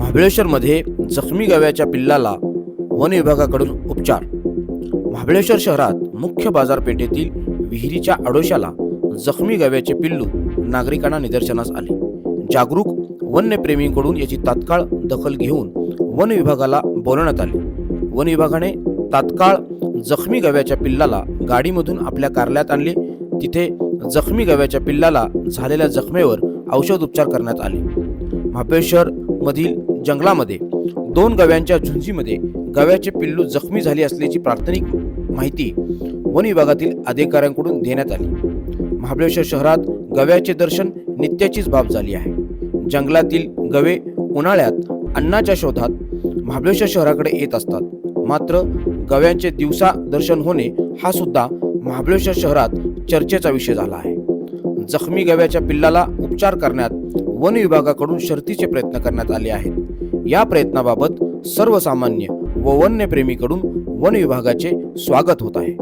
महाबळेश्वरमध्ये जखमी गव्याच्या पिल्लाला वन विभागाकडून उपचार. महाबळेश्वर शहरात मुख्य बाजारपेठेतील विहिरीच्या आडोशाला जखमी गव्याचे पिल्लू नागरिकांना निदर्शनास आले. जागरूक वन्यप्रेमींकडून याची तात्काळ दखल घेऊन वन विभागाला बोलवण्यात आले. वन विभागाने तात्काळ जखमी गव्याच्या पिल्लाला गाडीमधून आपल्या कार्यालयात आणले. तिथे जखमी गव्याच्या पिल्लाला झालेल्या जखमेवर औषध उपचार करण्यात आले. महाबळेश्वर मधील जंगलामध्ये दोन गव्यांच्या झुंजीमध्ये गव्याचे पिल्लू जखमी झाले असल्याची प्राथमिक माहिती वन विभागातील अधिकाऱ्यांकडून देण्यात आली. महाबळेश्वर शहरात गव्याचे दर्शन नित्याचीच बाब झाली आहे. जंगलातील गवे उन्हाळ्यात अन्नाच्या शोधात महाबळेश्वर शहराकडे येत असतात. मात्र गव्यांचे दिवसा दर्शन होणे हा सुद्धा महाबळेश्वर शहरात चर्चेचा विषय झाला आहे. जखमी गव्याच्या पिल्लाला उपचार करण्यात वन विभागाकडून शर्तीचे प्रयत्न करण्यात आले आहेत. या प्रयत्नाबाबत सर्वसामान्य व वन्यप्रेमीकडून वन विभागाचे स्वागत होत आहे.